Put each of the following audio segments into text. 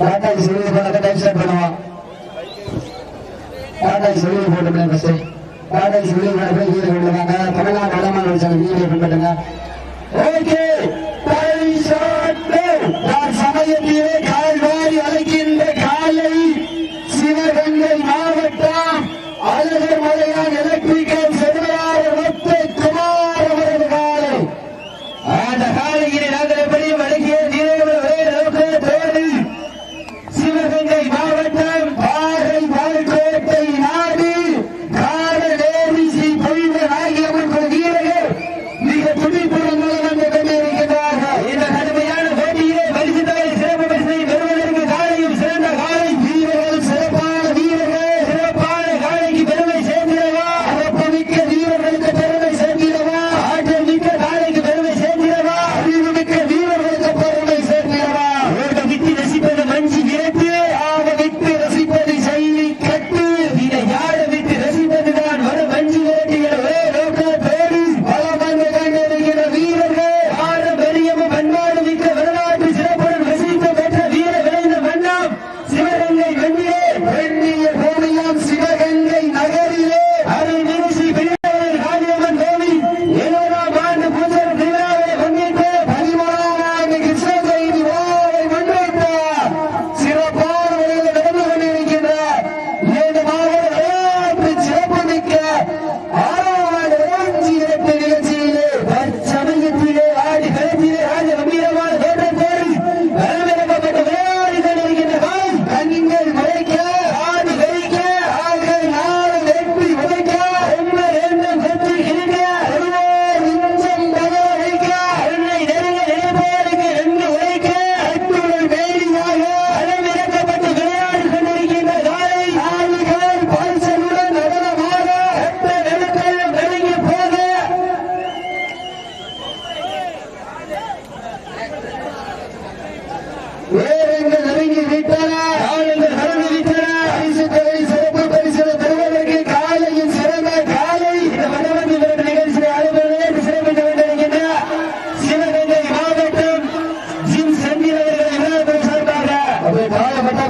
டாட்டாஜி செல்வி போட்டு time start பண்ணுவோம் டாட்டாஜி செல்வி போட்டு ஃபஸ்ட்டு டாட்டாஜி செல்வி போட்டு வீடியோ பண்ணுங்க தமிழ்நாடு வளமான வீடியோ பின்பற்றுங்க ஓகே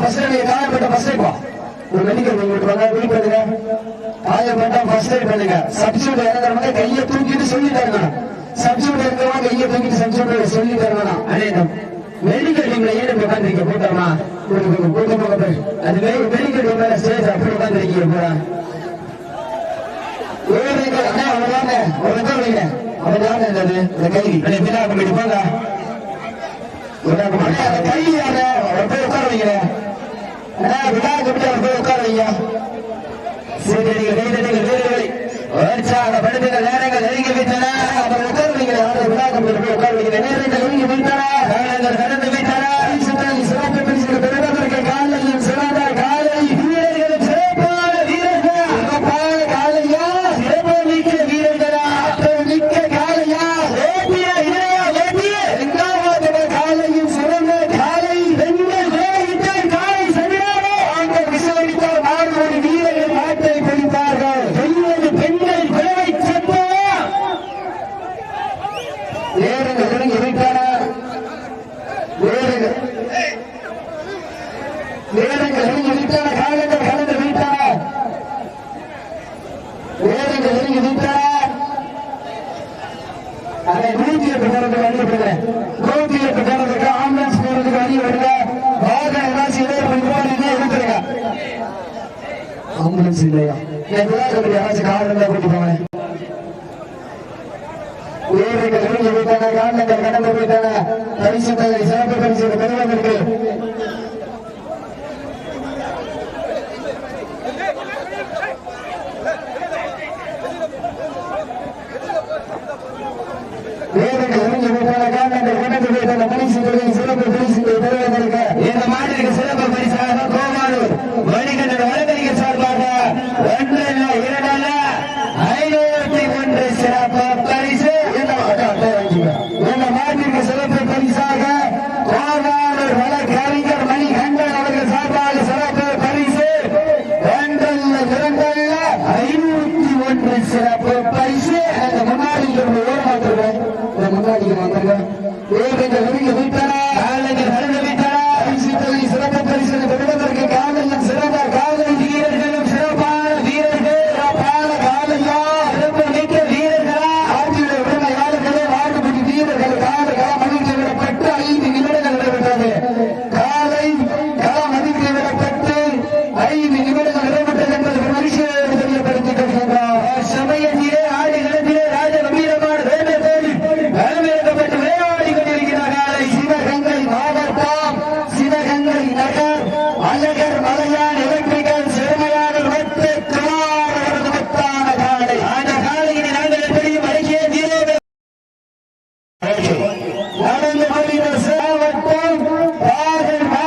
ஃபர்ஸ்ட் நீங்க காயப்பட்ட ஃபர்ஸ்ட் வா? ஒரு மெடிக்கல் உங்களுக்கு வாங்க வெயிட் பண்ணுங்க காயப்பட்டா ஃபர்ஸ்ட் எய்ட் பண்ணுங்க. சப்ஸ்டியூட் இறங்குறவங்க கையை தூக்கிட்டு சொல்லிட்டு இருக்கணும் சப்ஸ்டியூட் இறங்குறவங்க கையை தூக்கிட்டு சப்ஸ்டியூட் சொல்லிட்டு இருக்கணும் அநேகம் மெடிக்கல் டீம்ல ஏன் இப்படி உட்காந்துருக்க கூட்டமா உங்களுக்கு கூட்டமாக பேர் அது மாதிரி மெடிக்கல் டீம்ல ஸ்டேஜ் அப்படி உட்காந்துருக்கீங்க என்னது இந்த கைதி. பின்னா அப்படி இருப்பாங்க உட்கார வைக்கிறேன் உற்சாகப்படுத்துங்கள் நேரங்கள் நெருங்கி விட்டன அவர் உட்கார்வீங்க உட்கார்வீங்க நேரங்கள் நடந்து செய்யப்படுகிறது ரோட்டில் கட்டணத்துக்கு ஆம்புலன்ஸ் போறதுக்கு வழி வரல வாகனம் எல்லாம் செய்யல முன்பாடு இந்த பரிசுகளை சிறப்பு பரிசுகளை பெறுவதற்கு இந்த மாநிலக்கு சிறப்பு பரிசாக கோமாலூர் வணிகர் வழக்கறிஞர் சார்பாக ஒன்று அல்ல இரண்டு அல்ல ஐநூத்தி ஒன்று சிறப்பு பரிசு. இந்த மாநிலக்கு சிறப்பு பரிசாக கோமாலூர் வழக்கறிஞர் மணிகண்டன் அவர்கள் சார்பாக சிறப்பு பரிசு. ஒன்றல்ல இரண்டல்ல ஐநூத்தி ஒன்று சிறப்பு பரிசு. அந்த முன்னாடி ஓரமாத்துருங்க இந்த முன்னாடி மாத்திருங்க